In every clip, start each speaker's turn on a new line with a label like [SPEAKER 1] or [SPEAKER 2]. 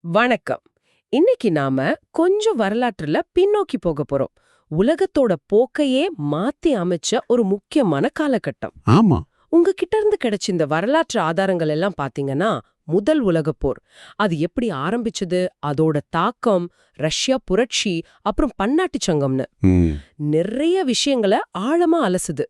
[SPEAKER 1] வணக்கம். இன்னைக்கு நாம கொஞ்சம் வரலாற்றுல பின்னோக்கி போக போறோம். உலகத்தோட போக்கையே மாத்தி அமைச்ச ஒரு முக்கியமான காலகட்டம்.
[SPEAKER 2] ஆமா.
[SPEAKER 1] உங்ககிட்ட இருந்து கிடைச்ச இந்த வரலாற்று ஆதாரங்கள் எல்லாம் பாத்தீங்கன்னா முதல் உலகப் போர். அது எப்படி ஆரம்பிச்சது? அதோட தாக்கம் ரஷ்யா புரட்சி அப்புறம் பன்னாட்டு சங்கம்னு. நிறைய விஷயங்களை ஆழமா அலசுது.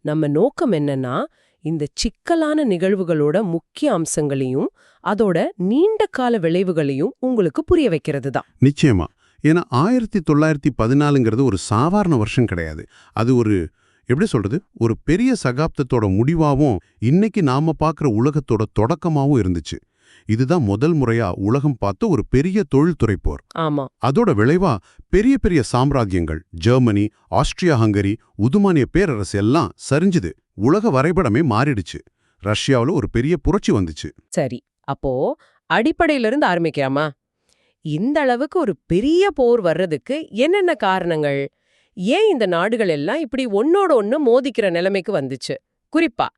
[SPEAKER 1] நம்ம நோக்கம் என்னன்னா இந்த சிக்கலான நிகழ்வுகளோட முக்கிய அம்சங்களையும் அதோட நீண்ட கால விளைவுகளையும் உங்களுக்கு புரிய வைக்கிறது தான்.
[SPEAKER 2] நிச்சயமா. ஏன்னா ஆயிரத்தி தொள்ளாயிரத்தி பதினாலுங்கிறது ஒரு சாதாரண வருஷம் கிடையாது. அது ஒரு எப்படி சொல்றது? ஒரு பெரிய சகாப்தத்தோட முடிவாவும் இன்னைக்கு நாம பார்க்குற உலகத்தோட தொடக்கமாவும் இருந்துச்சு. இதுதான் முதல் முறையா உலகம் பார்த்த ஒரு பெரிய தொழில்துறை போர்.
[SPEAKER 1] ஆமா.
[SPEAKER 2] அதோட விளைவா பெரிய பெரிய சாம்ராஜ்யங்கள் ஜெர்மனி ஆஸ்திரியா ஹங்கரி உதுமானிய பேரரசு எல்லாம் சரிஞ்சுது. உலக வரைபடமே மாறிடுச்சு. ரஷ்யாவுல ஒரு பெரிய புரட்சி வந்துச்சு.
[SPEAKER 1] சரி அப்போ அடிப்படையில இருந்து ஆரம்பிக்கலாமா? இந்த அளவுக்கு ஒரு பெரிய போர் வர்றதுக்கு என்னென்ன காரணங்கள்? ஏன் இந்த நாடுகள் எல்லாம் இப்படி ஒன்னோட ஒண்ணு மோதிக்கிற நிலைமைக்கு வந்துச்சு? குறிப்பா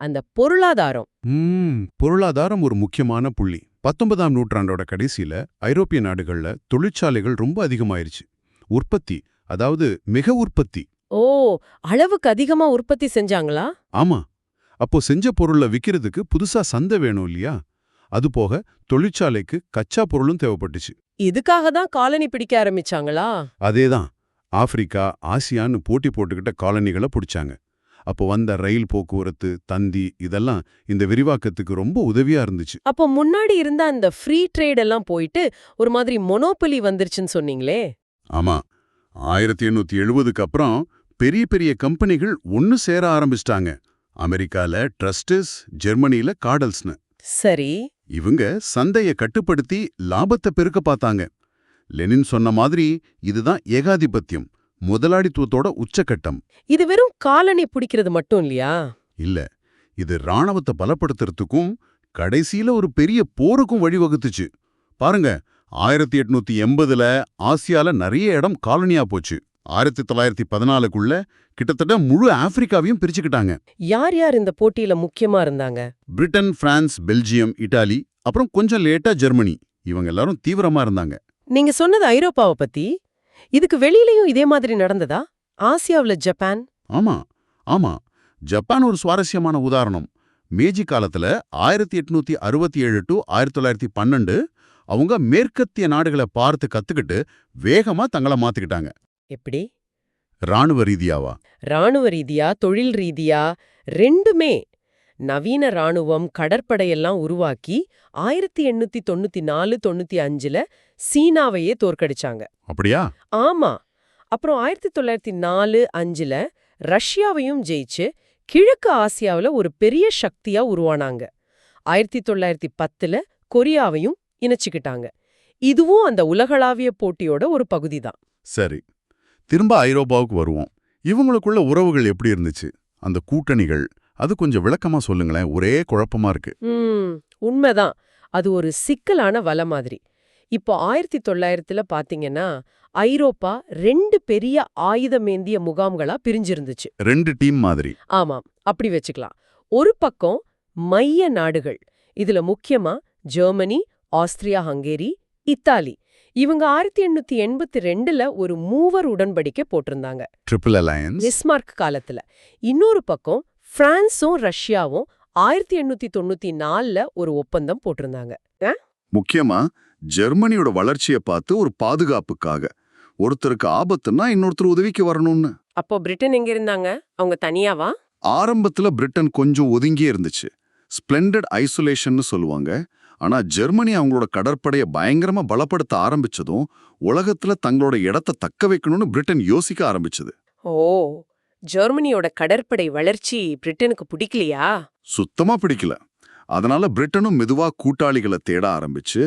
[SPEAKER 1] அந்த பொருளாதாரம்.
[SPEAKER 2] பொருளாதாரம் ஒரு முக்கியமான புள்ளி. பத்தொன்பதாம் நூற்றாண்டோட கடைசியில ஐரோப்பிய நாடுகள்ல தொழிற்சாலைகள் ரொம்ப அதிகமாயிருச்சு. உற்பத்தி அதாவது மிக உற்பத்தி.
[SPEAKER 1] ஓ அளவுக்கு அதிகமா உற்பத்தி செஞ்சாங்களா?
[SPEAKER 2] ஆமா. அப்போ செஞ்ச பொருளை விக்கிறதுக்கு புதுசா சந்தை வேணும் இல்லையா? அதுபோக தொழிற்சாலைக்கு கச்சா பொருளும் தேவைப்பட்டுச்சு.
[SPEAKER 1] இதுக்காக தான் காலனி பிடிக்க ஆரம்பிச்சாங்களா?
[SPEAKER 2] அதேதான் ஆப்பிரிக்கா ஆசியான்னு போட்டி போட்டுக்கிட்ட காலனிகளை பிடிச்சாங்க. அப்போ வந்த ரயில் போக்குவரத்து தந்தி இதெல்லாம் இந்த விரிவாக்கத்துக்கு ரொம்ப உதவியா இருந்துச்சு.
[SPEAKER 1] அப்போ முன்னாடி இருந்த அந்த ஃப்ரீ ட்ரேட் எல்லாம் போயிட்டு ஒரு மாதிரி மொனோபலி வந்துருச்சுன்னு சொன்னீங்களே?
[SPEAKER 2] ஆமா. ஆயிரத்தி எண்ணூத்தி எழுபதுக்கு அப்புறம் பெரிய பெரிய கம்பெனிகள் ஒன்னு சேர ஆரம்பிச்சிட்டாங்க. அமெரிக்கால ட்ரஸ்டஸ் ஜெர்மனில காடல்ஸ்னு.
[SPEAKER 1] சரி.
[SPEAKER 2] இவங்க சந்தைய கட்டுப்படுத்தி லாபத்தை பெருக்க பார்த்தாங்க. லெனின் சொன்ன மாதிரி இதுதான் ஏகாதிபத்தியம் முதலாளித்துவத்தோட உச்சக்கட்டம்.
[SPEAKER 1] இது வெறும் காலனி பிடிக்கிறது மட்டும் இல்லையா?
[SPEAKER 2] இல்ல இது ராணுவத்தை பலப்படுத்துறதுக்கும் கடைசியில ஒரு பெரிய போருக்கும் வழிவகுத்துச்சு. பாருங்க ஆயிரத்தி எட்நூத்தி எண்பதுல ஆசியால நிறைய இடம் காலனியா போச்சு. ஆயிரத்தி தொள்ளாயிரத்தி பதினாலுக்குள்ள கிட்டத்தட்ட முழு ஆப்பிரிக்காவையும் பிரிச்சுக்கிட்டாங்க.
[SPEAKER 1] யார் யார் இந்த போட்டியில முக்கியமா இருந்தாங்க?
[SPEAKER 2] பிரிட்டன் பிரான்ஸ் பெல்ஜியம் இட்டாலி அப்புறம் கொஞ்சம் லேட்டா ஜெர்மனி. இவங்க எல்லாரும் தீவிரமா இருந்தாங்க.
[SPEAKER 1] நீங்க சொன்னது ஐரோப்பாவை பத்தி. இதுக்கு வெளியிலயும் இதே மாதிரி நடந்ததா? ஆசியாவுல ஜப்பான்?
[SPEAKER 2] ஆமா ஆமா. ஜப்பான் ஒரு சுவாரஸ்யமான உதாரணம். மேஜி காலத்துல ஆயிரத்தி எட்நூத்தி அறுபத்தி ஏழு டு ஆயிரத்தி தொள்ளாயிரத்தி பன்னெண்டு அவங்க மேற்கத்திய நாடுகளை பார்த்து கத்துக்கிட்டு வேகமா தங்களை மாத்திக்கிட்டாங்க.
[SPEAKER 1] எப்படி?
[SPEAKER 2] ராணுவ ரீதியாவா?
[SPEAKER 1] ராணுவ ரீதியா தொழில் ரீதியா ரெண்டுமே நவீன ராணுவம் கடற்படையெல்லாம் உருவாக்கி ஆயிரத்தி எண்ணூத்தி தொண்ணூத்தி நாலு தொண்ணூத்தி அஞ்சுல சீனாவையே தோற்கடிச்சாங்க.
[SPEAKER 2] அப்படியா?
[SPEAKER 1] ஆமா. அப்புறம் ஆயிரத்தி தொள்ளாயிரத்தி நாலு அஞ்சுல ரஷ்யாவையும் ஜெயிச்சு கிழக்கு ஆசியாவுல ஒரு பெரிய சக்தியா உருவானாங்க. ஆயிரத்தி தொள்ளாயிரத்தி பத்துல கொரியாவையும் இணைச்சுக்கிட்டாங்க. இதுவும் அந்த உலகளாவிய போட்டியோட ஒரு பகுதி தான்
[SPEAKER 2] சரி. திரும்ப ஐரோப்பாவுக்கு வருவோம். இவங்களுக்குள்ள உறவுகள் எப்படி இருந்துச்சு? அந்த கூட்டணிகள் அது கொஞ்சம் விளக்கமா சொல்லுங்களேன். ஒரே குழப்பமா இருக்கு.
[SPEAKER 1] உண்மைதான். அது ஒரு சிக்கலான வலை மாதிரி. இப்போ ஆயிரத்தி தொள்ளாயிரத்துல பாத்தீங்கன்னா ஐரோப்பா ரெண்டு பெரிய ஆயுதமேந்திய முகாம்களா பிரிஞ்சிருந்துச்சு.
[SPEAKER 2] ரெண்டு டீம் மாதிரி.
[SPEAKER 1] ஆமாம் அப்படி வச்சுக்கலாம். ஒரு பக்கம் மைய நாடுகள் இதுல முக்கியமா ஜெர்மனி ஆஸ்திரியா ஹங்கேரி இத்தாலி. இவங்க ஆயிரத்தி எண்ணூத்தி எண்பத்தி ரெண்டுல ஒரு மூவர் உடன்படிக்கை போட்டிருந்தாங்க.
[SPEAKER 2] ட்ரிபிள் அலையன்ஸ்
[SPEAKER 1] நிஸ்மார்க் காலத்துல. இன்னொரு பக்கம் பிரான்ஸும் ரஷ்யாவும் ஆயிரத்தி எண்ணூத்தி தொண்ணூத்தி நாலுல ஒரு ஒப்பந்தம் போட்டிருந்தாங்க.
[SPEAKER 3] முக்கியமா ஜெர்மனியோட வளர்ச்சியை பார்த்து ஒரு பாதுகாப்புக்காக. ஒருத்தருக்கு ஆபத்துன்னா இன்னொருத்தர் உதவிக்கு வரணும்னு.
[SPEAKER 1] அப்போ பிரிட்டன் எங்க இருந்தாங்க? அவங்க தனியாவா
[SPEAKER 3] ஆரம்பத்துல பிரிட்டன் கொஞ்சம் ஒதுங்கியே இருந்துச்சு. ஸ்பிளெண்டட் ஐசோலேஷன்னு சொல்லுவாங்க. ஆனா ஜெர்மனி அவங்களோட கடற்படையை பயங்கரமா பலப்படுத்த ஆரம்பிச்சதும் உலகத்துல தங்களோட இடத்தை தக்க வைக்கணும்னு பிரிட்டன் யோசிக்க ஆரம்பிச்சது.
[SPEAKER 1] ஓ ஜெர்மனியோட கடற்படை வளர்ச்சி பிரிட்டனுக்கு பிடிக்கலையா?
[SPEAKER 3] சுத்தமா பிடிக்கல. அதனால பிரிட்டனும் மெதுவா கூட்டாளிகளை தேட ஆரம்பிச்சு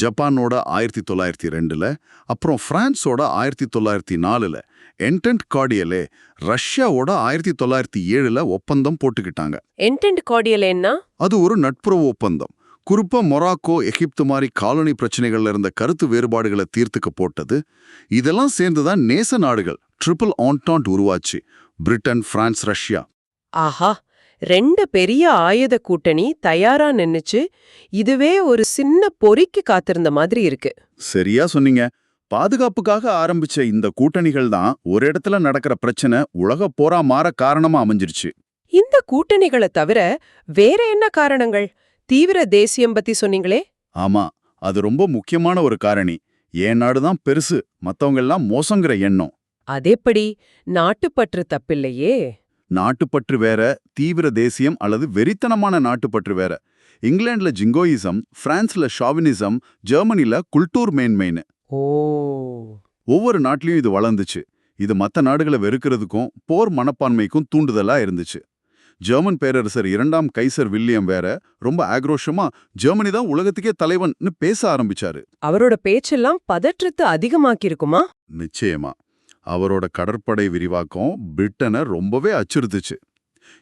[SPEAKER 3] ஜப்பானோட ஆயிரத்தி தொள்ளாயிரத்தி ரெண்டுல அப்புறம் பிரான்ஸோட ஆயிரத்தி தொள்ளாயிரத்தி நாலுல என்டென்ட் கார்டியலே ரஷ்யாவோட ஆயிரத்தி தொள்ளாயிரத்தி ஏழுல ஒப்பந்தம் போட்டுக்கிட்டாங்க.
[SPEAKER 1] என்டென்ட் கார்டியலேன்னா
[SPEAKER 3] அது ஒரு நட்புறவு ஒப்பந்தம். குறிப்பா மொராக்கோ எகிப்து மாதிரி காலனி பிரச்சனைகள்ல இருந்த கருத்து வேறுபாடுகளை தீர்த்துக்க போட்டது. இதெல்லாம் சேர்ந்துதான் நேச நாடுகள் ட்ரிபிள் ஆன்டாண்ட் உருவாச்சு. Britain France Russia.
[SPEAKER 1] ஆஹா! ரெண்டு பெரிய ஆயுத கூட்டணி தயாரா நின்னுச்சு. இதுவே ஒரு சின்ன பொறிக்கு காத்திருந்த மாதிரி இருக்கு.
[SPEAKER 3] சரியா சொன்னீங்க. பாதுகாப்புக்காக ஆரம்பிச்ச இந்த கூட்டணிகள் தான் ஒரு இடத்துல நடக்கிற பிரச்சனை உலக போரா மாற காரணமா அமைஞ்சிருச்சு.
[SPEAKER 1] இந்த கூட்டணிகளை தவிர வேற என்ன காரணங்கள்? தீவிர தேசியம் பத்தி சொன்னீங்களே?
[SPEAKER 3] ஆமா அது ரொம்ப முக்கியமான ஒரு காரணி. என் நாடுதான் பெருசு மத்தவங்க எல்லாம் மோசங்கிற எண்ணம்.
[SPEAKER 1] அதேப்படி? நாட்டுப்பற்று தப்பில்லையே.
[SPEAKER 3] நாட்டுப்பற்று வேற தீவிர தேசியம் அல்லது வெறித்தனமான நாட்டுப்பற்று வேற. இங்கிலாந்துல ஜிங்கோயிசம் பிரான்ஸ்ல ஷாவினிசம் ஜெர்மனில குல்டூர் மேன்மைன்னு.
[SPEAKER 1] ஓ.
[SPEAKER 3] ஒவ்வொரு நாட்டிலையும் இது வளர்ந்துச்சு. இது மத்த நாடுகளை வெறுக்கிறதுக்கும் போர் மனப்பான்மைக்கும் தூண்டுதலா இருந்துச்சு. ஜெர்மன் பேரரசர் இரண்டாம் கைசர் வில்லியம் வேற ரொம்ப ஆக்ரோஷமா ஜெர்மனி தான் உலகத்துக்கே தலைவன்னு பேச ஆரம்பிச்சாரு.
[SPEAKER 1] அவரோட பேச்செல்லாம் பதற்றத்தை அதிகமாக்கியிருக்குமா?
[SPEAKER 3] நிச்சயமா. அவரோட கடற்படை விரிவாக்கம் பிரிட்டனை ரொம்பவே அச்சுறுத்துச்சு.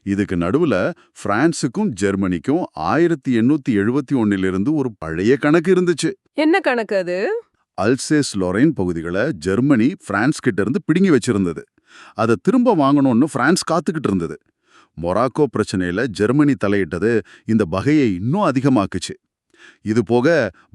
[SPEAKER 3] இதுக்கு நடுவுல பிரான்சுக்கும் ஜெர்மனிக்கும் ஆயிரத்தி எண்ணூத்தி எழுபத்தி ஒன்னிலிருந்து ஒரு பழைய கணக்கு இருந்துச்சு.
[SPEAKER 1] என்ன கணக்கு அது?
[SPEAKER 3] அல்சேஸ் லொரைன் பகுதிகளை ஜெர்மனி பிரான்ஸ் கிட்ட இருந்து பிடுங்கி வச்சிருந்தது. அதை திரும்ப வாங்கணும்னு பிரான்ஸ் காத்துக்கிட்டு இருந்தது. மொராக்கோ பிரச்சனையில ஜெர்மனி தலையிட்டது இந்த வகையை இன்னும் அதிகமாக்குச்சு. இது போக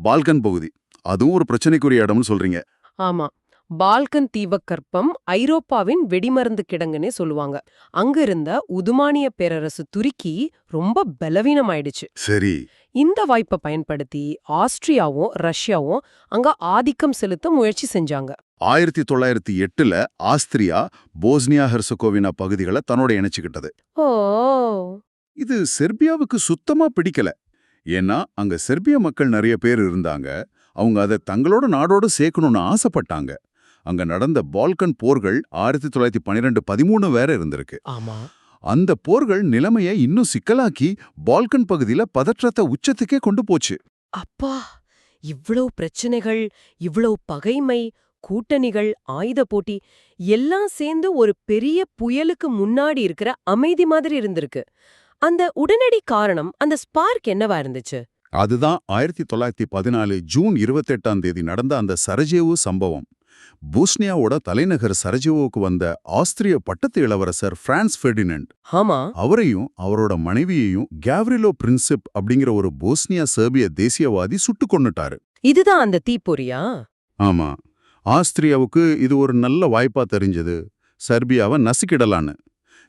[SPEAKER 3] பால்கன் பகுதி அதுவும் ஒரு பிரச்சனைக்குரிய இடம்னு சொல்றீங்க.
[SPEAKER 1] ஆமா பால்கன் தீபக்கற்பம் ஐரோப்பாவின் வெடிமருந்து கிடங்குன்னே சொல்லுவாங்க. அங்க இருந்த உதுமானிய பேரரசு துருக்கி ரொம்ப பலவீனமாயிடுச்சு.
[SPEAKER 3] சரி.
[SPEAKER 1] இந்த வாய்ப்பை பயன்படுத்தி ஆஸ்ட்ரியாவும் ரஷ்யாவும் அங்க ஆதிக்கம் செலுத்த முயற்சி செஞ்சாங்க.
[SPEAKER 3] ஆயிரத்தி தொள்ளாயிரத்தி எட்டுல ஆஸ்திரியா போஸ்னியா ஹெர்சகோவினா பகுதிகளை தன்னோட இணைச்சுக்கிட்டது.
[SPEAKER 1] ஓ.
[SPEAKER 3] இது செர்பியாவுக்கு சுத்தமா பிடிக்கல. ஏன்னா அங்க செர்பிய மக்கள் நிறைய பேர் இருந்தாங்க. அவங்க அதை தங்களோட நாடோட சேர்க்கணும்னு ஆசைப்பட்டாங்க. அங்க நடந்த பால்கன் போர்கள் ஆயிரத்தி தொள்ளாயிரத்தி பன்னிரெண்டு பதிமூணு வேற இருந்திருக்கு.
[SPEAKER 1] ஆமா.
[SPEAKER 3] அந்த போர்கள் நிலைமையை இன்னும் சிக்கலாக்கி பால்கன் பகுதியில பதற்றத்தை உச்சத்துக்கே கொண்டு போச்சு.
[SPEAKER 1] அப்பா இவ்வளவு பிரச்சனைகள் இவ்வளவு பகைமை கூட்டணிகள் ஆயுத போட்டி எல்லாம் சேர்ந்து ஒரு பெரிய புயலுக்கு முன்னாடி இருக்கிற அமைதி மாதிரி இருந்திருக்கு. அந்த உடனடி காரணம் அந்த ஸ்பார்க் என்னவா இருந்துச்சு?
[SPEAKER 3] அதுதான் ஆயிரத்தி தொள்ளாயிரத்தி பதினாலு ஜூன் இருபத்தெட்டாம் தேதி நடந்த அந்த சரஜேவு சம்பவம். போஸ்னியாவோட தலைநகர் சரஜேவோவுக்கு வந்த ஆஸ்திரிய பட்டத்து இளவரசர் பிரான்ஸ் ஃபெர்டினண்ட்
[SPEAKER 1] ஆமா.
[SPEAKER 3] அவரையும் அவரோட மனைவியையும் கேவ்ரிலோ பிரின்சிப் அப்படிங்கிற ஒரு போஸ்னியா சேர்பிய தேசியவாதி சுட்டு கொன்னுட்டாரு.
[SPEAKER 1] இதுதான் அந்த தீப்பொறியா?
[SPEAKER 3] ஆமா. ஆஸ்திரியாவுக்கு இது ஒரு நல்ல வாய்ப்பா தெரிஞ்சது. செர்பியாவை நசுக்கிடலான்னு.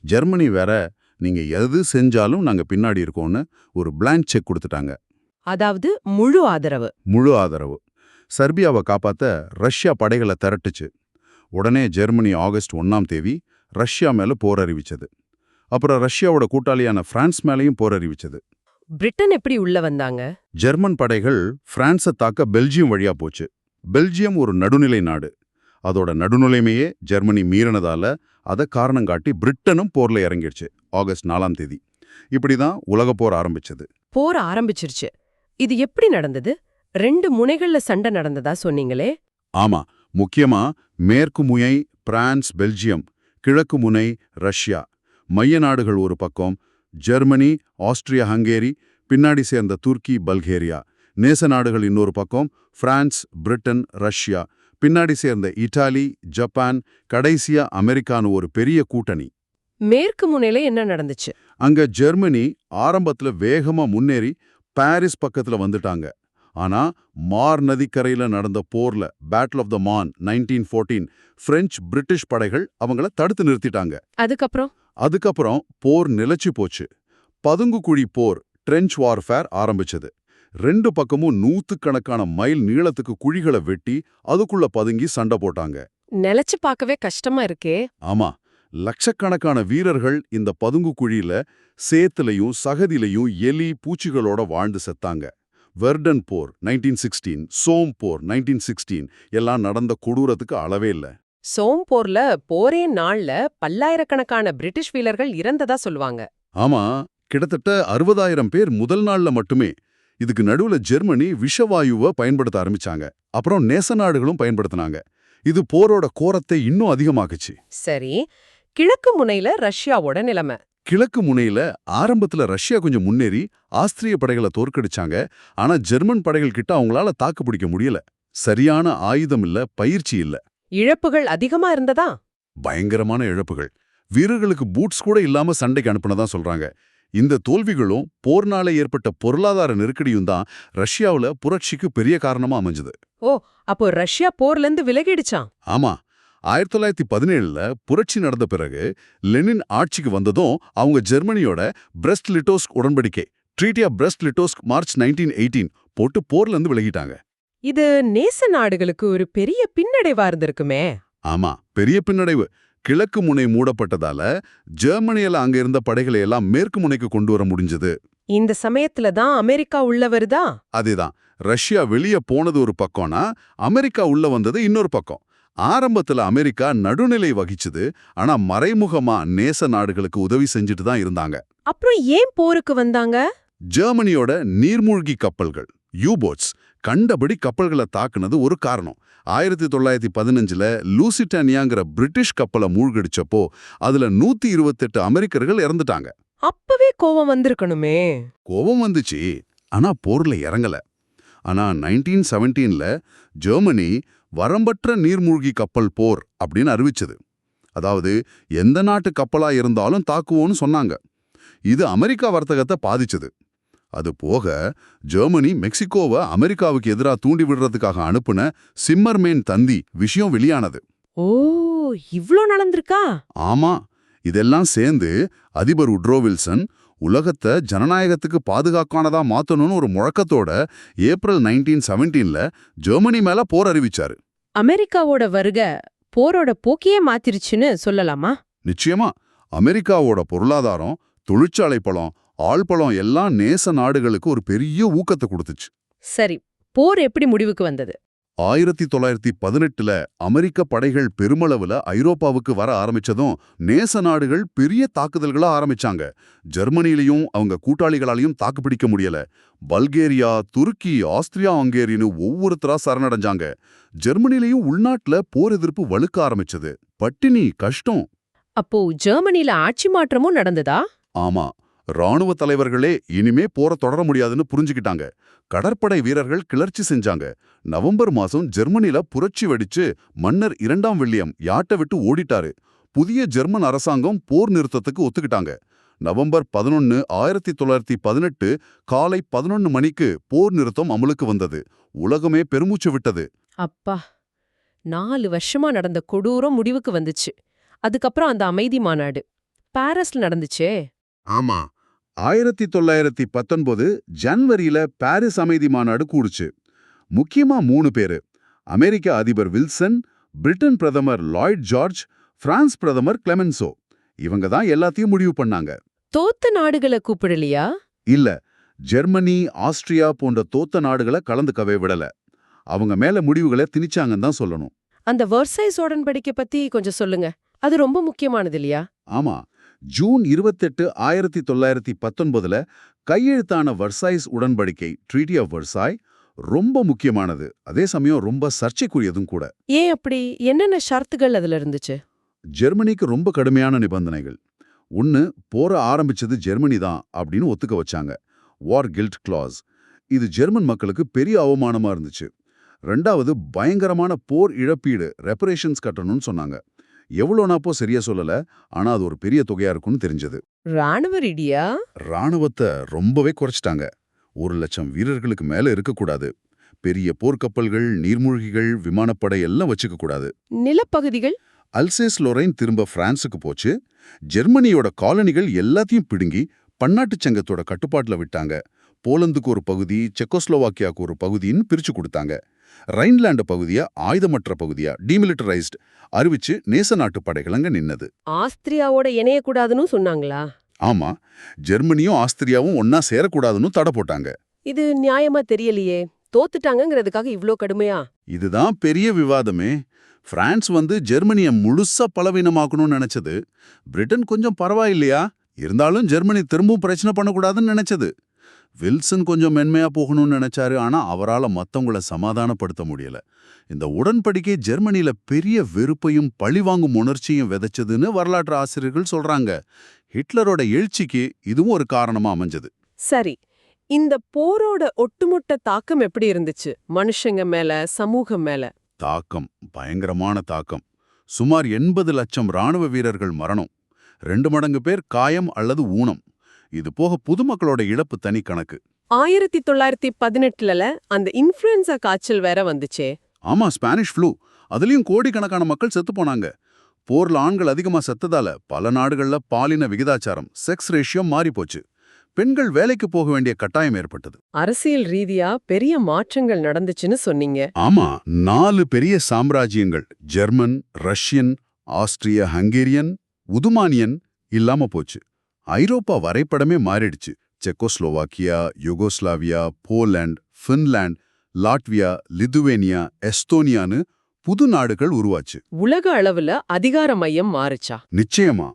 [SPEAKER 3] ஜெர்மனி வேற நீங்க எது செஞ்சாலும் நாங்க பின்னாடி இருக்கோம்னு ஒரு பிளாங்க் செக் கொடுத்துட்டாங்க.
[SPEAKER 1] அதாவது முழு ஆதரவு.
[SPEAKER 3] முழு ஆதரவு. செர்பியாவை காப்பாத்த ரஷ்யா படைகளை திரட்டுச்சு. உடனே ஜெர்மனி ஆகஸ்ட் ஒன்னாம் தேதி ரஷ்யா மேல போர் அறிவிச்சது. அப்புறம் ரஷ்யாவோட கூட்டாளியான பிரான்ஸ் மேலேயும் போர் அறிவிச்சது.
[SPEAKER 1] பிரிட்டன் எப்படி உள்ள வந்தாங்க?
[SPEAKER 3] ஜெர்மன் படைகள் பிரான்ஸை தாக்க பெல்ஜியம் வழியா போச்சு. பெல்ஜியம் ஒரு நடுநிலை நாடு. அதோட நடுநிலைமையே ஜெர்மனி மீறினதால அதை காரணம் காட்டி பிரிட்டனும் போர்ல இறங்கிடுச்சு ஆகஸ்ட் நாலாம் தேதி. இப்படிதான் உலகப் போர் ஆரம்பிச்சது.
[SPEAKER 1] போர் ஆரம்பிச்சிருச்சு. இது எப்படி நடந்தது? ரெண்டு முனைகள்ல சண்டை நடந்ததா சொன்னீங்களே?
[SPEAKER 3] ஆமா முக்கியமா மேற்கு முனை பிரான்ஸ் பெல்ஜியம் கிழக்கு முனை ரஷ்யா. மைய நாடுகள் ஒரு பக்கம் ஜெர்மனி ஆஸ்திரியா ஹங்கேரி பின்னாடி சேர்ந்த துர்க்கி பல்கேரியா. நேச நாடுகள் இன்னொரு பக்கம் பிரான்ஸ் பிரிட்டன் ரஷ்யா பின்னாடி சேர்ந்த இட்டாலி ஜப்பான் கடைசியா அமெரிக்கான்னு ஒரு பெரிய கூட்டணி.
[SPEAKER 1] மேற்கு முனையில என்ன நடந்துச்சு?
[SPEAKER 3] அங்க ஜெர்மனி ஆரம்பத்துல வேகமா முன்னேறி பாரிஸ் பக்கத்துல வந்துட்டாங்க. ஆனா மார் நதிக்கரையில நடந்த போர்ல பேட்டில் ஆஃப் த மான் நைன்டீன் ஃபோர்டீன் பிரெஞ்சு பிரிட்டிஷ் படைகள் அவங்கள தடுத்து நிறுத்திட்டாங்க.
[SPEAKER 1] அதுக்கப்புறம்?
[SPEAKER 3] அதுக்கப்புறம் போர் நிலைச்சு போச்சு. பதுங்குக்குழி போர் ட்ரெஞ்ச் வார்ஃபேர் ஆரம்பிச்சது. ரெண்டு பக்கமும் நூத்துக்கணக்கான மைல் நீளத்துக்கு குழிகளை வெட்டி அதுக்குள்ள பதுங்கி சண்டை போட்டாங்க.
[SPEAKER 1] நிலைச்சு பார்க்கவே கஷ்டமா இருக்கே.
[SPEAKER 3] ஆமா லட்சக்கணக்கான வீரர்கள் இந்த பதுங்கு குழியில சேத்துலையும் சகதிலையும் எலி பூச்சிகளோட வாழ்ந்து செத்தாங்க. வெர்டன் போர் நைன்டீன் சிக்ஸ்டீன் சோம் போர் நைன்டீன் சிக்ஸ்டீன் எல்லாம் நடந்த கொடூரத்துக்கு அளவே இல்ல.
[SPEAKER 1] சோம் போர்ல போரே நாள்ல பல்லாயிரக்கணக்கான பிரிட்டிஷ் வீரர்கள் இறந்ததா சொல்லுவாங்க.
[SPEAKER 3] ஆமா கிட்டத்தட்ட அறுபதாயிரம் பேர் முதல் நாள்ல மட்டுமே இதுக்கு நடுவுல ஜெர்மனி விஷவாயுவை பயன்படுத்த ஆரம்பிச்சாங்க. அப்புறம் நேச நாடுகளும் பயன்படுத்தினாங்க. இது போரோட கோரத்தை இன்னும் அதிகமாக்குச்சு.
[SPEAKER 1] சரி கிழக்கு முனையில ரஷ்யாவோட நிலைமை.
[SPEAKER 3] கிழக்கு முனையில ஆரம்பத்துல ரஷ்யா கொஞ்சம் முன்னேறி ஆஸ்திரிய படைகளை தோற்கடிச்சாங்க. ஆனா ஜெர்மன் படைகள் கிட்ட அவங்களால தாக்கு பிடிக்க முடியல. சரியான ஆயுதம் இல்ல பயிற்சி இல்ல.
[SPEAKER 1] இழப்புகள் அதிகமா இருந்ததா?
[SPEAKER 3] பயங்கரமான இழப்புகள். வீரர்களுக்கு பூட்ஸ் கூட இல்லாம சண்டைக்கு அனுப்புனதா சொல்றாங்க. இந்த தோல்விகளும் போர்னால ஏற்பட்ட பொருளாதார நெருக்கடியும் தான் ரஷ்யாவுல புரட்சிக்கு பெரிய காரணமா அமைஞ்சது.
[SPEAKER 1] ஓ அப்போ ரஷ்யா போர்ல இருந்து விலகிடுச்சான்
[SPEAKER 3] ஆமா ஆயிரத்தி தொள்ளாயிரத்தி பதினேழுல புரட்சி நடந்த பிறகு லெனின் ஆட்சிக்கு வந்ததும் அவங்க ஜெர்மனியோட பிரெஸ்ட் லிட்டோஸ்க் உடன்படிக்கை treaty of Brest Litovsk March nineteen eighteen போட்டு போர்ல இருந்து விலகிட்டாங்க.
[SPEAKER 1] இது நேச நாடுகளுக்கு ஒரு பெரிய பின்னடைவா இருந்திருக்குமே.
[SPEAKER 3] ஆமா பெரிய பின்னடைவு. கிழக்கு முனை மூடப்பட்டதால ஜெர்மனியில அங்க இருந்த படைகளை எல்லாம் மேற்கு முனைக்கு கொண்டு வர முடிஞ்சது.
[SPEAKER 1] இந்த சமயத்துல தான் அமெரிக்கா உள்ள வருதா?
[SPEAKER 3] அதேதான். ரஷ்யா வெளியே போனது ஒரு பக்கம்னா அமெரிக்கா உள்ள வந்தது இன்னொரு பக்கம். ஆரம்பத்துல அமெரிக்கா நடுநிலை வகிச்சது. ஆனா மறைமுகமா நேச நாடுகளுக்கு உதவி செஞ்சுட்டு தான் இருந்தாங்க.
[SPEAKER 1] அப்புறம் ஏன் போருக்கு வந்தாங்க?
[SPEAKER 3] ஜெர்மனியோட நீர்மூழ்கி கப்பல்கள் யூபோட்ஸ் கண்டபடி கப்பல்களை தாக்குனது ஒரு காரணம். ஆயிரத்தி தொள்ளாயிரத்தி பதினஞ்சுல லூசிட்டானியாங்கிற பிரிட்டிஷ் கப்பலை மூழ்கடிச்சப்போ அதுல நூத்தி இருபத்தெட்டு அமெரிக்கர்கள் இறந்துட்டாங்க.
[SPEAKER 1] அப்பவே கோவம் வந்திருக்கணுமே.
[SPEAKER 3] கோபம் வந்துச்சு. ஆனா போர்ல இறங்கல. ஆனா நைன்டீன் செவன்டீன்ல ஜெர்மனி வரம்பற்ற நீர்மூழ்கி கப்பல் போர் அப்படின்னு அறிவிச்சது. அதாவது எந்த நாட்டு கப்பலா இருந்தாலும் தாக்குவோன்னு சொன்னாங்க. இது அமெரிக்கா வர்த்தகத்தை பாதிச்சது. அது போக ஜெர்மனி மெக்சிகோவை அமெரிக்காவுக்கு எதிரா தூண்டி விடுறதுக்காக அனுப்புன சிம்மர்மேன் தந்தி விஷயம் வெளியானது.
[SPEAKER 1] ஓ இவ்ளோ நடந்திருக்கா?
[SPEAKER 3] ஆமா இதெல்லாம் சேர்ந்து அதிபர் உட்ரோ வில்சன் உலகத்தை ஜனநாயகத்துக்கு பாதுகாக்கானதா மாத்தணும்னு ஒரு முழக்கத்தோட ஏப்ரல் நைன்டீன் செவன்டீன்ல ஜெர்மனி மேல போர் அறிவிச்சாரு.
[SPEAKER 1] அமெரிக்காவோட வருக போரோட போக்கியே மாத்திருச்சுன்னு சொல்லலாமா?
[SPEAKER 3] நிச்சயமா அமெரிக்காவோட பொருளாதாரம் தொழிற்சாலை பலம் ஆள்பலம் எல்லாம் நேச நாடுகளுக்கு ஒரு பெரிய ஊக்கத்தை கொடுத்துச்சு.
[SPEAKER 1] சரி போர் எப்படி முடிவுக்கு வந்தது?
[SPEAKER 3] ஆயிரத்தி தொள்ளாயிரத்தி பதினெட்டுல அமெரிக்க படைகள் பெருமளவுல ஐரோப்பாவுக்கு வர ஆரம்பிச்சதும் நேச நாடுகள் பெரிய தாக்குதல்களா ஆரம்பிச்சாங்க. ஜெர்மனிலையும் அவங்க கூட்டாளிகளாலையும் தாக்குப்பிடிக்க முடியல. பல்கேரியா துருக்கி ஆஸ்திரியா ஹங்கேரின்னு ஒவ்வொருத்தரா சரணடைஞ்சாங்க. ஜெர்மனிலையும் உள்நாட்டுல போர் எதிர்ப்பு வலுக்க ஆரம்பிச்சது. பட்டினி கஷ்டம்.
[SPEAKER 1] அப்போ ஜெர்மனில ஆட்சி மாற்றமும் நடந்ததா?
[SPEAKER 3] ஆமா. ராணுவ தலைவர்களே இனிமே போர தொடர முடியாதுன்னு புரிஞ்சுக்கிட்டாங்க. கடற்படை வீரர்கள் கிளர்ச்சி செஞ்சாங்க. நவம்பர் மாசம் ஜெர்மனில புரட்சி வெடிச்சு மன்னர் இரண்டாம் வில்லியம் யாட்டை விட்டு ஓடிட்டாரு. புதிய ஜெர்மன் அரசாங்கம் போர் நிறுத்தத்துக்கு ஒத்துக்கிட்டாங்க. நவம்பர் பதினொன்னு ஆயிரத்தி தொள்ளாயிரத்தி பதினெட்டு காலை பதினொன்னு மணிக்கு போர் நிறுத்தம் அமலுக்கு வந்தது. உலகமே பெருமூச்சு விட்டது.
[SPEAKER 1] அப்பா நாலு வருஷமா நடந்த கொடூரம் முடிவுக்கு வந்துச்சு. அதுக்கப்புறம் அந்த அமைதி மாநாடு. பாரிஸ்ல நடந்துச்சே?
[SPEAKER 3] ஆமா. ஆயிரத்தி தொள்ளாயிரத்தி பத்தொன்பது ஜனவரியில பாரிஸ் அமைதி மாநாடு கூடுச்சு. முக்கியமா மூணு பேரு. அமெரிக்க அதிபர் வில்சன் பிரிட்டன் பிரதமர் லாய்ட் ஜார்ஜ் பிரான்ஸ் பிரதமர் கிளெமென்சோ. இவங்க தான் எல்லாத்தையும் முடிவு பண்ணாங்க.
[SPEAKER 1] தோத்த நாடுகளை கூப்பிடலையா?
[SPEAKER 3] இல்ல ஜெர்மனி ஆஸ்திரியா போன்ற தோத்த நாடுகளை கலந்துக்கவே விடல. அவங்க மேல முடிவுகளை திணிச்சாங்கன்னு தான் சொல்லணும்.
[SPEAKER 1] அந்த வர்சைஸ் உடன்படிக்கை பத்தி கொஞ்சம் சொல்லுங்க. அது ரொம்ப முக்கியமானது இல்லையா?
[SPEAKER 3] ஆமா ஜூன் இருபத்தெட்டு ஆயிரத்தி தொள்ளாயிரத்தி பத்தொன்பதுல கையெழுத்தான வர்சாய்ஸ் உடன்படிக்கை ட்ரீட்டி ஆஃப் வர்சாய் ரொம்ப முக்கியமானது. அதே சமயம் ரொம்ப சர்ச்சைக்குரியதும் கூட.
[SPEAKER 1] ஏன் அப்படி? என்னென்ன ஷரத்துகள் அதுல இருந்துச்சு?
[SPEAKER 3] ஜெர்மனிக்கு ரொம்ப கடுமையான நிபந்தனைகள். ஒன்னு போர ஆரம்பிச்சது ஜெர்மனி தான் அப்படின்னு ஒத்துக்க வச்சாங்க. வார் கில்ட் கிளாஸ் இது ஜெர்மன் மக்களுக்கு பெரிய அவமானமா இருந்துச்சு. ரெண்டாவது பயங்கரமான போர் இழப்பீடு ரெப்பரேஷன்ஸ் கட்டணும்னு சொன்னாங்க. எவ்வளோனாப்போ சரியா சொல்லல. ஆனா அது ஒரு பெரிய தொகையா இருக்கும்னு தெரிஞ்சது.
[SPEAKER 1] ராணுவ ரீதியா?
[SPEAKER 3] ராணுவத்தை ரொம்பவே குறைச்சிட்டாங்க. ஒரு லட்சம் வீரர்களுக்கு மேல இருக்கக்கூடாது. பெரிய போர்க்கப்பல்கள் நீர்மூழ்கிகள் விமானப்படை எல்லாம் வச்சுக்க கூடாது.
[SPEAKER 1] நிலப்பகுதிகள்?
[SPEAKER 3] அல்சேஸ் லொரைன் திரும்ப பிரான்சுக்கு போச்சு. ஜெர்மனியோட காலனிகள் எல்லாத்தையும் பிடுங்கி பன்னாட்டுச் சங்கத்தோட கட்டுப்பாட்டுல விட்டாங்க. போலந்துக்கு ஒரு பகுதி செக்கோஸ்லோவாக்கியாவுக்கு ஒரு பகுதின்னு பிரிச்சு கொடுத்தாங்க. ரைன்லாண்டு பகுதியா ஆயுதமற்ற பகுதியா டீமிலிட்டரைஸ்ட் அறிவிச்சு நேச நாட்டு படைகள் அங்க நின்னது.
[SPEAKER 1] ஆஸ்திரியாவோட இணையக்கூடாதுன்னு சொன்னாங்களா?
[SPEAKER 3] ஆமா. ஜெர்மனியும் ஆஸ்திரியாவும் ஒன்னா சேரக்கூடாதுன்னு தடை போட்டாங்க.
[SPEAKER 1] இது நியாயமா தெரியலையே. தோத்துட்டாங்கங்கிறதுக்காக இவ்ளோ கடுமையா?
[SPEAKER 3] இதுதான் பெரிய விவாதமே. பிரான்ஸ் வந்து ஜெர்மனிய முழுசா பலவீனமாக்கணும்னு நினைச்சது. பிரிட்டன் கொஞ்சம் பரவாயில்லையா? இருந்தாலும் ஜெர்மனி திரும்பவும் பிரச்சனை பண்ணக்கூடாதுன்னு நினைச்சது. வில்சன் கொஞ்சம் மென்மையா போகணும்னு நினைச்சாரு. ஆனா அவரால மத்தவங்கள சமாதானப்படுத்த முடியல. இந்த உடன்படிக்கை ஜெர்மனில பெரிய வெறுப்பையும் பழிவாங்கும் உணர்ச்சியும் விதைச்சதுன்னு வரலாற்று ஆசிரியர்கள் சொல்றாங்க. ஹிட்லரோட எழுச்சிக்கு இதுவும் ஒரு காரணமா அமைஞ்சது.
[SPEAKER 1] சரி இந்த போரோட ஒட்டுமொத்த தாக்கம் எப்படி இருந்துச்சு? மனுஷங்க மேல சமூகம் மேல?
[SPEAKER 3] தாக்கம் பயங்கரமான தாக்கம். சுமார் எண்பது லட்சம் ராணுவ வீரர்கள் மரணம். ரெண்டு மடங்கு பேர் காயம் அல்லது ஊனம். இது போக பொதுமக்களோட இழப்பு தனி கணக்கு.
[SPEAKER 1] ஆயிரத்தி தொள்ளாயிரத்தி பதினெட்டுல அந்த இன்ஃப்ளூயன்சா காய்ச்சல் வேற வந்துச்சே.
[SPEAKER 3] ஆமா ஸ்பானிஷ் ஃப்ளூ அதுலயும் கோடிக்கணக்கான மக்கள் செத்து போனாங்க. போர்ல ஆண்கள் அதிகமா செத்ததால பல நாடுகள்ல பாலின விகிதாச்சாரம் செக்ஸ் ரேஷியோ மாறி போச்சு. பெண்கள் வேலைக்கு போக வேண்டிய கட்டாயம் ஏற்பட்டது.
[SPEAKER 1] அரசியல் ரீதியா பெரிய மாற்றங்கள் நடந்துச்சுன்னு சொன்னீங்க.
[SPEAKER 3] ஆமா நாலு பெரிய சாம்ராஜ்யங்கள் ஜெர்மன் ரஷ்யன் ஆஸ்திரிய ஹங்கேரியன் உதுமானியன் இல்லாம போச்சு. ஐரோப்பா வரைபடமே மாறிடுச்சு. Czechoslovakia Yugoslavia Poland Finland Latvia Lithuania எஸ்தோனியான்னு புது நாடுகள் உருவாச்சு.
[SPEAKER 1] உலக அளவுல அதிகார மையம் மாறுச்சா?
[SPEAKER 3] நிச்சயமா.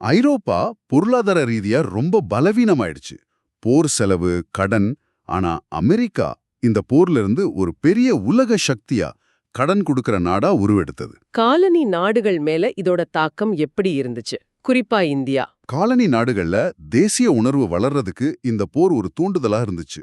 [SPEAKER 3] ஐரோப்பா பொருளாதார ரீதியா ரொம்ப பலவீனமாயிடுச்சு. போர் செலவு கடன் ஆனா அமெரிக்கா இந்த போர்ல இருந்து ஒரு பெரிய உலக சக்தியா கடன் கொடுக்கிற நாடா உருவெடுத்தது.
[SPEAKER 1] காலனி நாடுகள் மேல இதோட தாக்கம் எப்படி இருந்துச்சு? குறிப்பா இந்தியா.
[SPEAKER 3] காலனி நாடுகள்ல தேசிய உணர்வு வளர்றதுக்கு இந்த போர் ஒரு தூண்டுதலா இருந்துச்சு.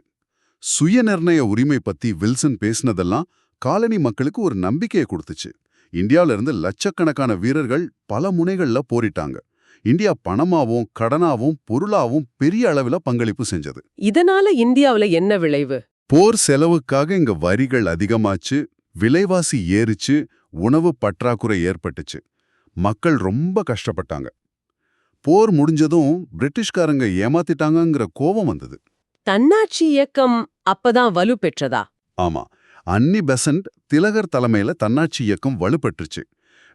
[SPEAKER 3] சுயநிர்ணய உரிமை பத்தி வில்சன் பேசினதெல்லாம் காலனி மக்களுக்கு ஒரு நம்பிக்கையை கொடுத்துச்சு. இந்தியாவில இருந்து லட்சக்கணக்கான வீரர்கள் பல முனைகள்ல போரிட்டாங்க. இந்தியா பணமாவும் கடனாவும் பொருளாவும் பெரிய அளவுல பங்களிப்பு செஞ்சது.
[SPEAKER 1] இதனால இந்தியாவுல என்ன விளைவு?
[SPEAKER 3] போர் செலவுக்காக இங்க வரிகள் அதிகமாச்சு விலைவாசி ஏறிச்சு உணவு பற்றாக்குறை ஏற்பட்டுச்சு. மக்கள் ரொம்ப கஷ்டப்பட்டாங்க. போர் முடிஞ்சதும் பிரிட்டிஷ்காரங்க ஏமாத்திட்டாங்கங்கிற கோபம் வந்தது.
[SPEAKER 1] தன்னாட்சி இயக்கம் அப்பதான் வலு பெற்றதா?
[SPEAKER 3] ஆமா. அன்னி பெசன்ட் திலகர் தலைமையில தன்னாட்சி இயக்கம் வலுப்பெற்றுச்சு.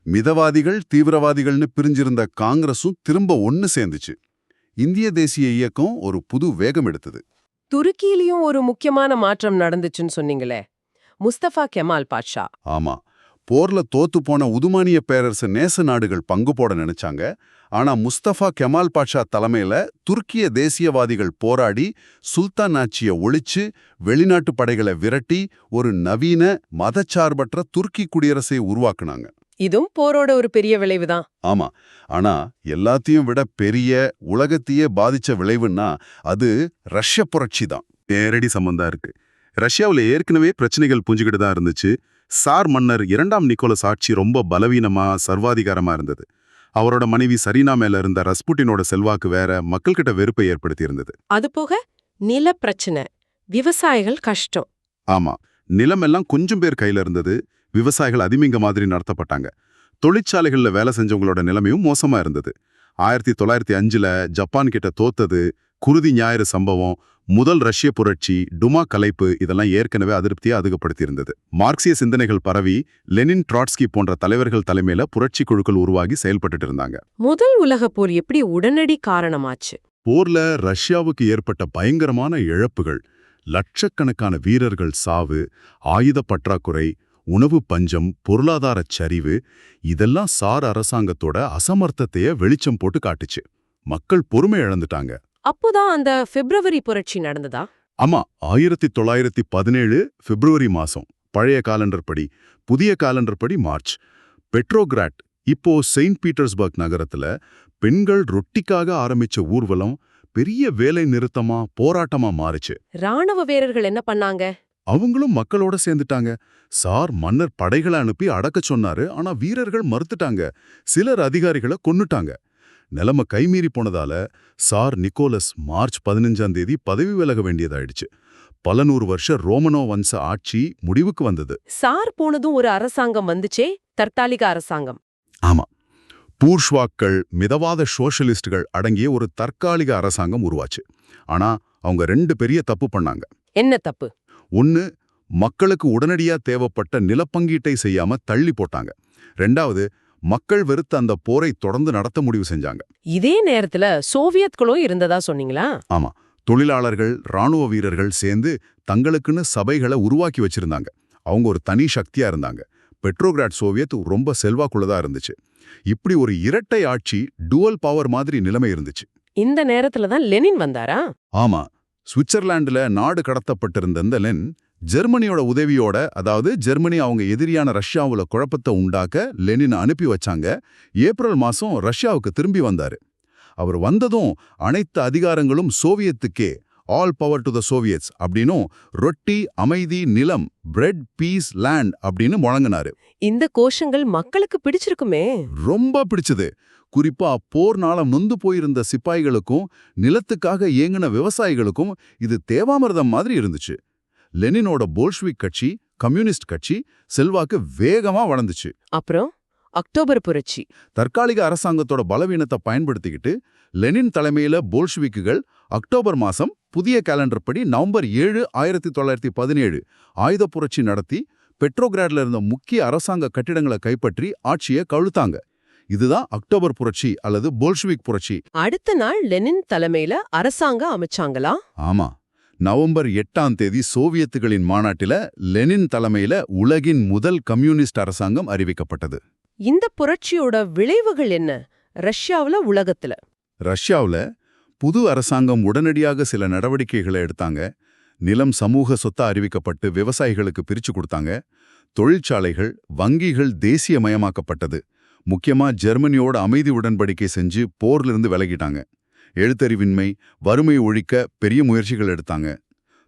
[SPEAKER 3] மிதவாதிகள் தீவிரவாதிகள்னு பிரிஞ்சிருந்த காங்கிரஸும் திரும்ப ஒன்னு சேர்ந்துச்சு. இந்திய தேசிய இயக்கம் ஒரு புது வேகம் எடுத்தது.
[SPEAKER 1] துருக்கியிலயும் ஒரு முக்கியமான மாற்றம் நடந்துச்சுன்னு சொன்னீங்களே. Mustafa Kemal Pasha.
[SPEAKER 3] ஆமா. போர்ல தோத்து போன உதுமானிய பேரரசு நேச நாடுகள் பங்கு போட நினைச்சாங்க. ஆனா முஸ்தபா கெமால் பாட்ஷா தலைமையில துருக்கிய தேசியவாதிகள் போராடி சுல்தான் ஆட்சியை ஒழிச்சு வெளிநாட்டு படைகளை விரட்டி ஒரு நவீன மதச்சார்பற்ற துருக்கி குடியரசை உருவாக்குனாங்க.
[SPEAKER 1] இதுவும் போரோட ஒரு பெரிய விளைவுதான்.
[SPEAKER 3] ஆமா. ஆனா எல்லாத்தையும் விட பெரிய உலகத்தையே பாதிச்ச விளைவுன்னா அது ரஷ்ய புரட்சி தான். நேரடி சம்பந்தம் இருக்கு. ரஷ்யாவுல ஏற்கனவே பிரச்சனைகள் புஞ்சுக்கிட்டு தான் இருந்துச்சு. சார் மன்னர் இரண்டாம் நிக்கோலஸ் ஆட்சி ரொம்ப பலவீனமா சர்வாதிகாரமா இருந்தது. அவரோட மனைவி சரீனா மேல இருந்த ரஸ்புட்டினோட செல்வாக்கு வேற மக்கள்கிட்ட வெறுப்பை ஏற்படுத்தி இருந்தது
[SPEAKER 1] அது போக நில பிரச்சனை விவசாயிகள் கஷ்டம்.
[SPEAKER 3] ஆமா நிலமெல்லாம் கொஞ்சம் பேர் கையில இருந்தது விவசாயிகள் அதிமிங்க மாதிரி நடத்தப்பட்டாங்க. தொழிற்சாலைகள்ல வேலை செஞ்சவங்களோட நிலைமையும் மோசமா இருந்தது. ஆயிரத்தி தொள்ளாயிரத்தி அஞ்சுல ஜப்பான் கிட்ட தோத்தது குருதி ஞாயிறு சம்பவம் முதல் ரஷ்ய புரட்சி டுமா கலைப்பு இதெல்லாம் ஏற்கனவே அதிருப்தியை அதிகப்படுத்தி இருந்தது மார்க்சிய சிந்தனைகள் பரவி லெனின் ட்ராட்ஸ்கி போன்ற தலைவர்கள் தலைமையில புரட்சி குழுக்கள் உருவாகி செயல்பட்டுட்டு இருந்தாங்க.
[SPEAKER 1] முதல் உலகப் போர் எப்படி உடனடி காரணமாச்சு?
[SPEAKER 3] போர்ல ரஷ்யாவுக்கு ஏற்பட்ட பயங்கரமான இழப்புகள் லட்சக்கணக்கான வீரர்கள் சாவு ஆயுத பற்றாக்குறை உணவு பஞ்சம் பொருளாதாரச் சரிவு இதெல்லாம் சார் அரசாங்கத்தோட அசமர்த்தத்தைய வெளிச்சம் போட்டு காட்டுச்சு. மக்கள் பொறுமை இழந்துட்டாங்க.
[SPEAKER 1] அப்போதான் அந்த பிப்ரவரி புரட்சி நடந்ததா?
[SPEAKER 3] ஆமா ஆயிரத்தி தொள்ளாயிரத்தி பதினேழு பிப்ரவரி மாசம் பழைய காலண்டர் படி புதிய காலண்டர் படி மார்ச். பெட்ரோகிராட் இப்போ செயின்ட் பீட்டர்ஸ்பர்க் நகரத்துல பெண்கள் ரொட்டிக்காக ஆரம்பிச்ச ஊர்வலம் பெரிய வேலை நிறுத்தமா போராட்டமா மாறுச்சு.
[SPEAKER 1] ராணுவ வீரர்கள் என்ன பண்ணாங்க?
[SPEAKER 3] அவங்களும் மக்களோட சேர்ந்துட்டாங்க. சார் மன்னர் படைகளை அனுப்பி அடக்கச் சொன்னாரு ஆனா வீரர்கள் மறுத்துட்டாங்க. சிலர் அதிகாரிகளை கொன்னுட்டாங்க. நிலைமை கைமீறி போனதால சார் நிக்கோலஸ் மார்ச் பதினஞ்சாம் தேதி பதவி விலக வேண்டியதாயிடுச்சு. பல நூறு வருஷ ரோமனோ வம்ச ஆட்சி முடிவுக்கு வந்தது.
[SPEAKER 1] சார் போனதும் ஒரு அரசாங்கம் வந்துச்சே தற்காலிக அரசாங்கம்.
[SPEAKER 3] ஆமா. பூர்ஷ்வாக்கள் மிதவாத சோஷலிஸ்டுகள் அடங்கிய ஒரு தற்காலிக அரசாங்கம் உருவாச்சு. ஆனா அவங்க ரெண்டு பெரிய தப்பு பண்ணாங்க.
[SPEAKER 1] என்ன தப்பு?
[SPEAKER 3] ஒன்னு மக்களுக்கு உடனடியா தேவைப்பட்ட நிலப்பங்கீட்டை செய்யாம தள்ளி போட்டாங்க. ரெண்டாவது மக்கள் வெறுத்த அந்த போரை தொடர்ந்து நடத்த முடிவு செஞ்சாங்க.
[SPEAKER 1] இதே நேரத்துல சோவியத்களும் இருந்ததா சொன்னீங்களா?
[SPEAKER 3] ஆமா. தொழிலாளர்கள் ராணுவ வீரர்கள் சேர்ந்து தங்களுக்குன்னு சபைகளை உருவாக்கி வச்சிருந்தாங்க. அவங்க ஒரு தனி சக்தியா இருந்தாங்க. பெட்ரோகிராட் சோவியத் ரொம்ப செல்வாக்குள்ளதா இருந்துச்சு. இப்படி ஒரு இரட்டை ஆட்சி டுவல் பவர் மாதிரி நிலைமை இருந்துச்சு.
[SPEAKER 1] இந்த நேரத்துல தான் லெனின் வந்தாரா?
[SPEAKER 3] ஆமா. சுவிட்சர்லாண்டுல நாடு கடத்தப்பட்டிருந்த லென் ஜெர்மனியோட உதவியோட அதாவது ஜெர்மனி அவங்க எதிரியான ரஷ்யாவுல குழப்பத்தை உண்டாக்க லெனின் அனுப்பி வச்சாங்க. ஏப்ரல் மாசம் ரஷ்யாவுக்கு திரும்பி வந்தாரு. அவர் வந்ததும் அனைத்து அதிகாரங்களும் சோவியத்துக்கே all power to the soviets அப்படின்னும் ரொட்டி அமைதி நிலம் பிரெட் பீஸ் லேண்ட் அப்படின்னு முழங்கினாரு.
[SPEAKER 1] இந்த கோஷங்கள் மக்களுக்கு பிடிச்சிருக்குமே.
[SPEAKER 3] ரொம்ப பிடிச்சது. குறிப்பா போர்னால நொந்து போயிருந்த சிப்பாய்களுக்கும் நிலத்துக்காக ஏங்கின விவசாயிகளுக்கும் இது தேவாமிர்தம் மாதிரி இருந்துச்சு. லெனினோட போல்ஷ்விக் கட்சி கம்யூனிஸ்ட் கட்சி செல்வாக்கு வேகமா வளர்ந்துச்சு.
[SPEAKER 1] அப்புறம் அக்டோபர் புரட்சி.
[SPEAKER 3] தற்காலிக அரசாங்கத்தோட பலவீனத்தை பயன்படுத்திக்கிட்டு லெனின் தலைமையில போல்ஷ்விக்குகள் அக்டோபர் மாசம் புதிய கேலண்டர் படி நவம்பர் ஏழு ஆயிரத்தி தொள்ளாயிரத்தி பதினேழு ஆயுத புரட்சி நடத்தி பெட்ரோகிராட்ல இருந்த முக்கிய அரசாங்க கட்டிடங்களை கைப்பற்றி ஆட்சியை கழுத்தாங்க இதுதான் அக்டோபர் புரட்சி அல்லது போல்ஷ்விக் புரட்சி.
[SPEAKER 1] அடுத்த நாள் லெனின் தலைமையில அரசாங்கம் அமைச்சாங்களா?
[SPEAKER 3] ஆமா. நவம்பர் எட்டாம் தேதி சோவியத்துகளின் மாநாட்டில லெனின் தலைமையில உலகின் முதல் கம்யூனிஸ்ட் அரசாங்கம் அறிவிக்கப்பட்டது.
[SPEAKER 1] இந்த புரட்சியோட விளைவுகள் என்ன? ரஷ்யாவுல உலகத்துல.
[SPEAKER 3] ரஷ்யாவுல புது அரசாங்கம் உடனடியாக சில நடவடிக்கைகளை எடுத்தாங்க. நிலம் சமூக சொத்தா அறிவிக்கப்பட்டு விவசாயிகளுக்கு பிரிச்சு கொடுத்தாங்க. தொழிற்சாலைகள் வங்கிகள் தேசியமயமாக்கப்பட்டது. முக்கியமா ஜெர்மனியோட அமைதி உடன்படிக்கை செஞ்சு போர்லிருந்து விலகிட்டாங்க. எழுத்தறிவின்மை வறுமை ஒழிக்க பெரிய முயற்சிகள் எடுத்தாங்க.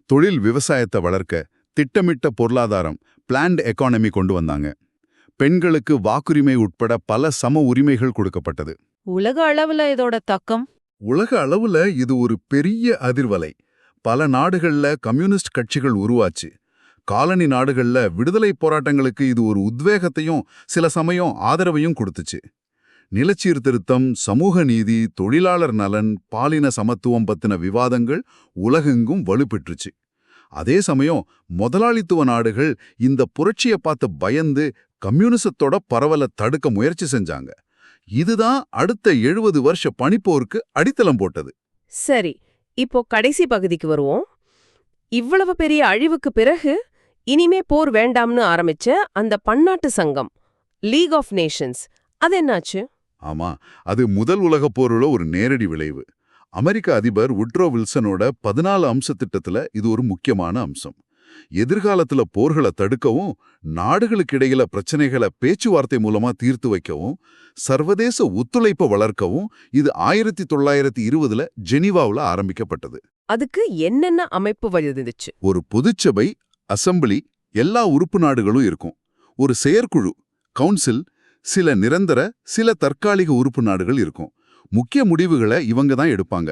[SPEAKER 3] தொழில் விவசாயத்தை வளர்க்க திட்டமிட்ட பொருளாதாரம் பிளான்ட் எக்கானமி கொண்டு வந்தாங்க. பெண்களுக்கு வாக்குரிமை உட்பட பல சம உரிமைகள் கொடுக்கப்பட்டது.
[SPEAKER 1] உலக அளவுல இதோட தாக்கம்?
[SPEAKER 3] உலக அளவுல இது ஒரு பெரிய அதிர்வலை. பல நாடுகள்ல கம்யூனிஸ்ட் கட்சிகள் உருவாச்சு. காலனி நாடுகள்ல விடுதலை போராட்டங்களுக்கு இது ஒரு உத்வேகத்தையும் சில சமயம் ஆதரவையும் கொடுத்துச்சு. நிலச்சீர்திருத்தம் சமூக நீதி தொழிலாளர் நலன் பாலின சமத்துவம் பத்தின விவாதங்கள் உலகெங்கும் வலுப்பெற்றுச்சு. அதே சமயம் முதலாளித்துவ நாடுகள் இந்த புரட்சியை பார்த்து பயந்து கம்யூனிசத்தோட பரவலை தடுக்க முயற்சி செஞ்சாங்க. இதுதான் அடுத்த எழுபது வருஷ பனிப்போருக்கு அடித்தளம் போட்டது.
[SPEAKER 1] சரி இப்போ கடைசி பகுதிக்கு வருவோம். இவ்வளவு பெரிய அழிவுக்கு பிறகு இனிமே போர் வேண்டாம்னு ஆரம்பிச்ச அந்த பன்னாட்டு சங்கம் லீக் ஆஃப் நேஷன்ஸ் அது என்னாச்சு?
[SPEAKER 3] ஆமா அது முதல் உலகப் போரோட ஒரு நேரடி விளைவு. அமெரிக்க அதிபர் உட்ரோ வில்சனோட பதினாலு அம்ச திட்டத்துல இது ஒரு முக்கியமான அம்சம். எதிர்காலத்துல போர்களை தடுக்கவும் நாடுகளுக்கு இடையில பிரச்சனைகளை பேச்சுவார்த்தை மூலமா தீர்த்து வைக்கவும் சர்வதேச ஒத்துழைப்பை வளர்க்கவும் இது ஆயிரத்தி தொள்ளாயிரத்தி இருபதுல ஜெனீவாவுல ஆரம்பிக்கப்பட்டது.
[SPEAKER 1] அதுக்கு என்னென்ன அமைப்பு வழிந்துச்சு
[SPEAKER 3] ஒரு பொதுச்சபை அசெம்பிளி எல்லா உறுப்பு நாடுகளும் இருக்கும். ஒரு செயற்குழு கவுன்சில் சில நிரந்தர சில தற்காலிக உறுப்பு நாடுகள் இருக்கும். முக்கிய முடிவுகளை இவங்க தான் எடுப்பாங்க.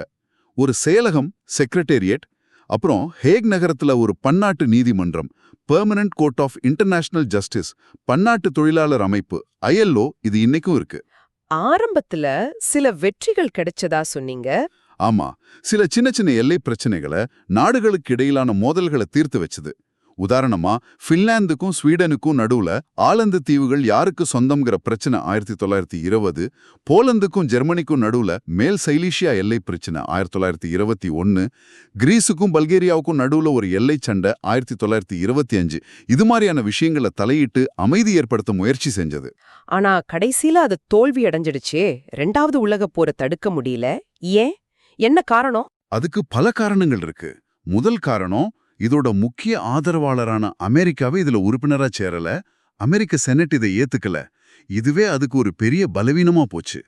[SPEAKER 3] ஒரு செயலகம் செக்ரட்டேரியட் அப்புறம் ஹேக் நகரத்துல ஒரு பன்னாட்டு நீதிமன்றம் permanent court of international justice பன்னாட்டு தொழிலாளர் அமைப்பு ஐஎல்ஓ இது இன்னைக்கும் இருக்கு.
[SPEAKER 1] ஆரம்பத்துல சில வெற்றிகள் கிடைச்சதா சொன்னீங்க?
[SPEAKER 3] ஆமா. சில சின்ன சின்ன எல்லை பிரச்சனைகளை நாடுகளுக்கு இடையிலான மோதல்களை தீர்த்து வச்சது. உதாரணமா பின்லாந்துக்கும் ஸ்வீடனுக்கும் நடுவுல ஆலந்து தீவுகள் யாருக்கு சொந்தம்ங்கிற பிரச்சனை ஆயிரத்தி தொள்ளாயிரத்தி இருபது போலந்துக்கும் ஜெர்மனிக்கும் நடுவுல மேல் சைலீஷியா எல்லை பிரச்சனை ஆயிரத்தி தொள்ளாயிரத்தி இருபத்தி ஒன்னு கிரீஸுக்கும் பல்கேரியாவுக்கும் நடுவுல ஒரு எல்லை சண்டை ஆயிரத்தி தொள்ளாயிரத்தி இருபத்தி அஞ்சு. இது மாதிரியான விஷயங்களை தலையிட்டு அமைதி ஏற்படுத்த முயற்சி செஞ்சது.
[SPEAKER 1] ஆனா கடைசியில அது தோல்வி அடைஞ்சிடுச்சே. ரெண்டாவது உலகப் போரை தடுக்க முடியல. ஏன்? என்ன காரணம்?
[SPEAKER 3] அதுக்கு பல காரணங்கள் இருக்கு. முதல் காரணம் இதோட முக்கிய ஆதரவாளரான அமெரிக்காவே இதுல உறுப்பினரா சேரல. அமெரிக்க செனட் இதை ஏத்துக்கல. இதுவே அதுக்கு ஒரு பெரிய பலவீனமா போச்சு.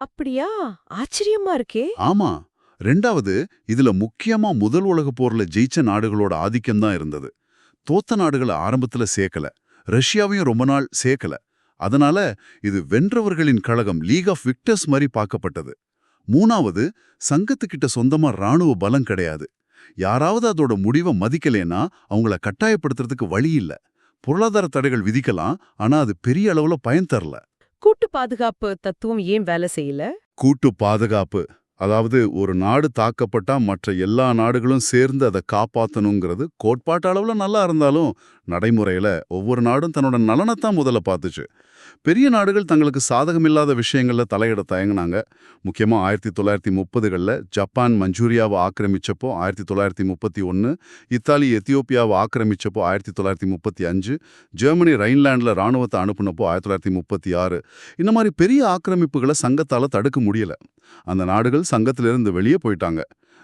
[SPEAKER 1] அப்படியா? ஆச்சரியமா இருக்கே.
[SPEAKER 3] ஆமா. ரெண்டாவது இதுல முக்கியமா முதல் உலகப் போர்ல ஜெயிச்ச நாடுகளோட ஆதிக்கம் தான் இருந்தது. தோத்த நாடுகளை ஆரம்பத்துல சேர்க்கல ரஷ்யாவையும் ரொம்ப நாள் சேர்க்கல அதனால இது வென்றவர்களின் கழகம் லீக் ஆஃப் விக்டர்ஸ் மாதிரி பார்க்கப்பட்டது. மூணாவது சங்கத்துக்கிட்ட சொந்தமா ராணுவ பலம் கிடையாது. யாராவது அதோட முடிவை மதிக்கலேன்னா அவங்கள கட்டாயப்படுத்துறதுக்கு வழி இல்ல. பொருளாதார தடைகள் விதிக்கலாம் ஆனா அது பெரிய அளவுல பயன் தரல.
[SPEAKER 1] கூட்டு பாதுகாப்பு தத்துவம் ஏன் வேலை செய்யல?
[SPEAKER 3] கூட்டு பாதுகாப்பு அதாவது ஒரு நாடு தாக்கப்பட்டா மற்ற எல்லா நாடுகளும் சேர்ந்து அதை காப்பாத்தணுங்கிறது கோட்பாட்டு அளவுல நல்லா இருந்தாலும் நடைமுறையில ஒவ்வொரு நாடும் தன்னோட நலனைத்தான் முதல்ல பார்த்துச்சு. பெரிய நாடுகள் தங்களுக்கு சாதகமில்லாத விஷயங்கள்ல தலையிட தயங்கினாங்க. முக்கியமா ஆயிரத்தி தொள்ளாயிரத்தி முப்பதுகளில் ஜப்பான் மஞ்சூரியாவை ஆக்கிரமிச்சப்போ ஆயிரத்தி தொள்ளாயிரத்தி முப்பத்தி ஒன்று இத்தாலி எத்தியோப்பியாவை ஆக்கிரமிச்சப்போ ஆயிரத்தி தொள்ளாயிரத்தி முப்பத்தி அஞ்சு ஜெர்மனி ரைன்லாண்டில் இராணுவத்தை அனுப்புனப்போ ஆயிரத்தி தொள்ளாயிரத்தி முப்பத்தி ஆறு. இந்த மாதிரி பெரிய ஆக்கிரமிப்புகளை சங்கத்தால தடுக்க முடியல. அந்த நாடுகள் சங்கத்திலிருந்து வெளியே போயிட்டாங்க.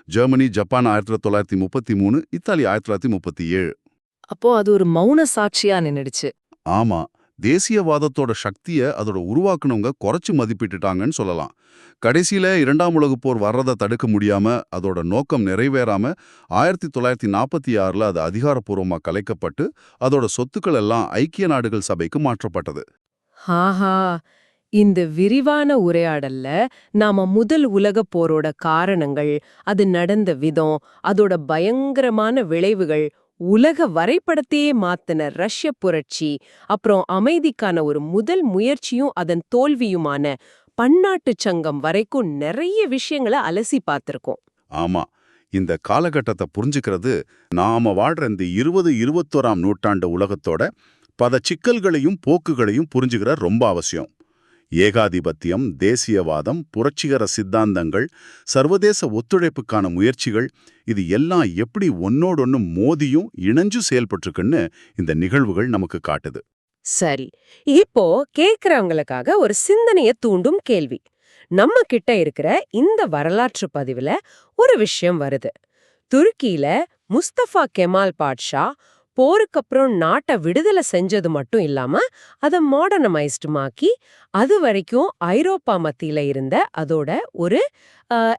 [SPEAKER 3] ஜெர்மனி ஜப்பான் ஆயிரத்தி தொள்ளாயிரத்தி முப்பத்தி மூணு இத்தாலி ஆயிரத்தி தொள்ளாயிரத்தி முப்பத்தி ஏழு.
[SPEAKER 1] அப்போ அது ஒரு மௌன சாட்சியா நின்னுடுச்சு.
[SPEAKER 3] ஆமா தேசியவாதத்தோட சக்தியை அதோட உருவாக்குனவங்க குறைச்சு மதிப்பிட்டுட்டாங்கன்னு சொல்லலாம். கடைசியில இரண்டாம் உலகப் போர் வர்றதை தடுக்க முடியாம அதோட நோக்கம் நிறைவேறாம ஆயிரத்தி தொள்ளாயிரத்தி நாற்பத்தி ஆறுல அது அதிகாரப்பூர்வமா கலைக்கப்பட்டு அதோட சொத்துக்கள் எல்லாம் ஐக்கிய நாடுகள் சபைக்கு மாற்றப்பட்டது.
[SPEAKER 1] ஆஹா இந்த விரிவான உரையாடல்ல நாம முதல் உலகப் போரோட காரணங்கள் அது நடந்த விதம் அதோட பயங்கரமான விளைவுகள் உலக வரைபடத்தையே மாத்தின ரஷ்ய புரட்சி அப்புறம் அமைதிக்கான ஒரு முதல் முயற்சியும் அதன் தோல்வியுமான பன்னாட்டுச் சங்கம் வரைக்கும் நிறைய விஷயங்களை அலசி பார்த்திருக்கோம்.
[SPEAKER 3] ஆமா இந்த காலகட்டத்தை புரிஞ்சுக்கிறது நாம வாழ்ற இந்த இருபது இருபத்தோராம் நூற்றாண்டு உலகத்தோட பல சிக்கல்களையும் போக்குகளையும் புரிஞ்சுக்கிற ரொம்ப அவசியம். ஏகாதிபத்தியம் தேசியவாதம் புரட்சிகர சித்தாந்தங்கள் சர்வதேச ஒத்துழைப்புக்கான முயற்சிகள் இது எல்லாம் எப்படி ஒன்னோடொன்னு மோதியும் இணைஞ்சும் செயல்பட்டுருக்குன்னு இந்த நிகழ்வுகள் நமக்கு காட்டுது.
[SPEAKER 1] சரி இப்போ கேக்குறவங்களுக்காக ஒரு சிந்தனைய தூண்டும் கேள்வி. நம்ம கிட்ட இருக்கிற இந்த வரலாற்று பதிவுல ஒரு விஷயம் வருது. துருக்கியில முஸ்தபா கெமால் பாட்ஷா போருக்கு அப்புறம் நாட்டை விடுதலை செஞ்சது மட்டும் இல்லாம அதை மாடர்னமைஸ்டுமாக்கி அது வரைக்கும் ஐரோப்பா மத்தியில இருந்த அதோட ஒரு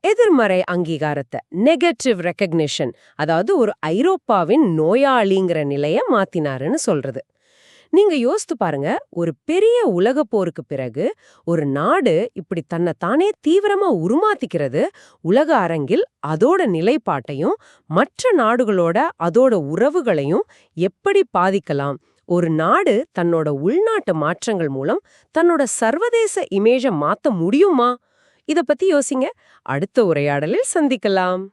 [SPEAKER 1] எதிர்மறை அங்கீகாரத்தை நெகட்டிவ் ரெக்கக்னிஷன் அதாவது ஒரு ஐரோப்பாவின் நோயாளிங்கிற நிலைய மாத்தினாருன்னு சொல்றது. நீங்க யோசித்து பாருங்க ஒரு பெரிய உலகப் போருக்கு பிறகு ஒரு நாடு இப்படி தன்னை தானே தீவிரமா உருமாத்திக்கிறது உலக அரங்கில் அதோட நிலைப்பாட்டையும் மற்ற நாடுகளோட அதோட உறவுகளையும் எப்படி பாதிக்கலாம்? ஒரு நாடு தன்னோட உள்நாட்டு மாற்றங்கள் மூலம் தன்னோட சர்வதேச இமேஜை மாத்த முடியுமா? இத பத்தி யோசிங்க. அடுத்த உரையாடலில் சந்திக்கலாம்.